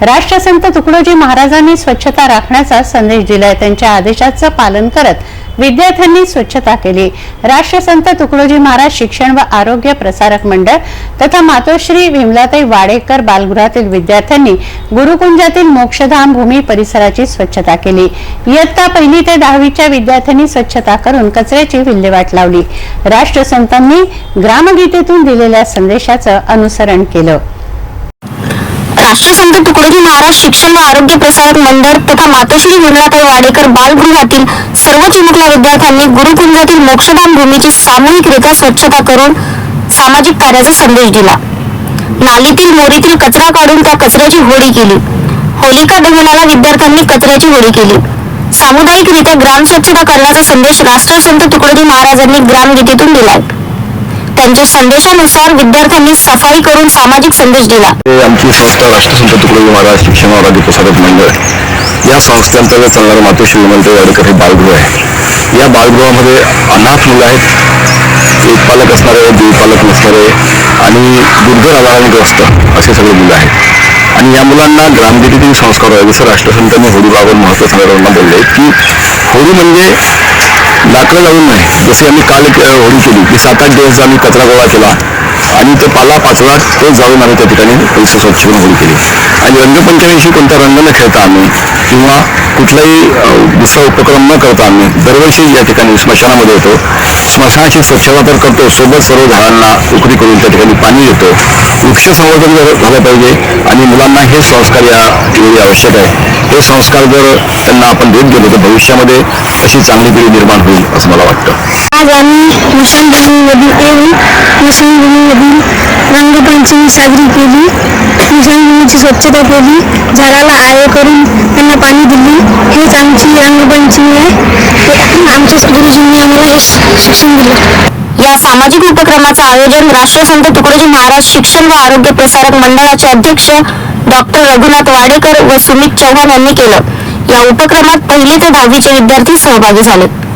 राष्ट्रसंत तुकडोजी महाराजांनी स्वच्छता राखण्याचा संदेश दिलाय. त्यांच्या आदेशाचं पालन करत विद्यार्थ्यांनी स्वच्छता केली. राष्ट्रसंत तुकडोजी महाराज शिक्षण व आरोग्य प्रसारक मंडळ तथा मातोश्री विमलाताई वाडेकर बालगृहातील विद्यार्थ्यांनी गुरुकुंजातील मोक्षधाम भूमी परिसराची स्वच्छता केली. इयत्ता पहिली ते दहावीच्या विद्यार्थ्यांनी स्वच्छता करून कचऱ्याची विल्हेवाट लावली. राष्ट्रसंतांनी ग्रामगीतेतून दिलेल्या संदेशाचं अनुसरण केलं. राष्ट्रसंत तुकडोजी महाराज शिक्षण व आरोग्य प्रसारक मंडळ तथा मातोश्री विमलाताई वाडेकर बालगृहातील सर्व चिमुकल्या विद्यार्थ्यांनी गुरुकुंजातील मोक्षधाम भूमीची सामूहिकरित्या स्वच्छता करून सामाजिक कार्याचा संदेश दिला. नालीतील मोरीतील कचरा काढून त्या कचऱ्याची होळी केली. होलिका दहनाला विद्यार्थ्यांनी कचऱ्याची होळी केली. सामुदायिकरित्या ग्राम स्वच्छता करण्याचा संदेश राष्ट्रसंत तुकडोजी महाराजांनी ग्रामगीतेतून दिलाय. त्यांच्या संदेशानुसार विद्यार्थ्यांनी सफाई करून सामाजिक संदेश दिला. आमची संस्था राष्ट्रसंत तुकडोजी महाराज शिक्षण आरोग्य प्रसारक मंडळ या संस्थेअंतर्गत चालणारं मातोश्री विमंत वाडेकर हे बालगृह आहे. या बालगृहामध्ये अनाथ मुलं आहेत. एक पालक असणारे दीड पालक नसणारे आणि दुर्धर आजाराने ग्रस्त असे सगळे मुलं आहेत. आणि या मुलांना ग्रामगीतीतील संस्कार आहे जसं राष्ट्रसंतांनी होळीबाबत महत्त्व सांगणाऱ्यांना बोलले की होळी म्हणजे रात्र लावून नाही. जसे आम्ही काल एक अ, होळी केली की सात आठ दिवस आम्ही कचरा गोळा केला. आणि तो पाला पाचोळा तो जाळून आम्ही त्या ठिकाणी परिसर स्वच्छ करून होळी केली आणि रंगपंचमीशी कोणता रंग न खेळता आम्ही किंवा कुठलाही अ, दुसरा उपक्रम न करता आम्ही दरवर्षी या ठिकाणी स्मशानामध्ये येतो स्मशानाची स्वच्छता तर करतो. सोबत सर्व झाडांना उकडी करून त्या ठिकाणी पाणी देतो वृक्ष संवर्धन जर झालं पाहिजे आणि मुलांना हे संस्कार या वेळी आवश्यक आहे. हे संस्कार जर त्यांना आपण देत गेलो तर भविष्यामध्ये अशी चांगली पिढी निर्माण होईल असं मला वाटतं. आज आम्ही मिशन भूमीमध्ये येऊन मिशन रंगपंचमी साजरी केली. मिशन भूमीची स्वच्छता केली. झाडाला आळे करून त्यांना पाणी दिली. हेच आमची हे गुरुजींनी आम्हाला हे शिक्षण दिले. या सामाजिक उपक्रमाचं आयोजन राष्ट्रसंत तुकडोजी महाराज शिक्षण व आरोग्य प्रसारक मंडळाचे अध्यक्ष डॉक्टर रघुनाथ वाडेकर व सुमित चव्हाण यांनी केलं. या उपक्रमात पहिली ते दहावीचे विद्यार्थी सहभागी झाले.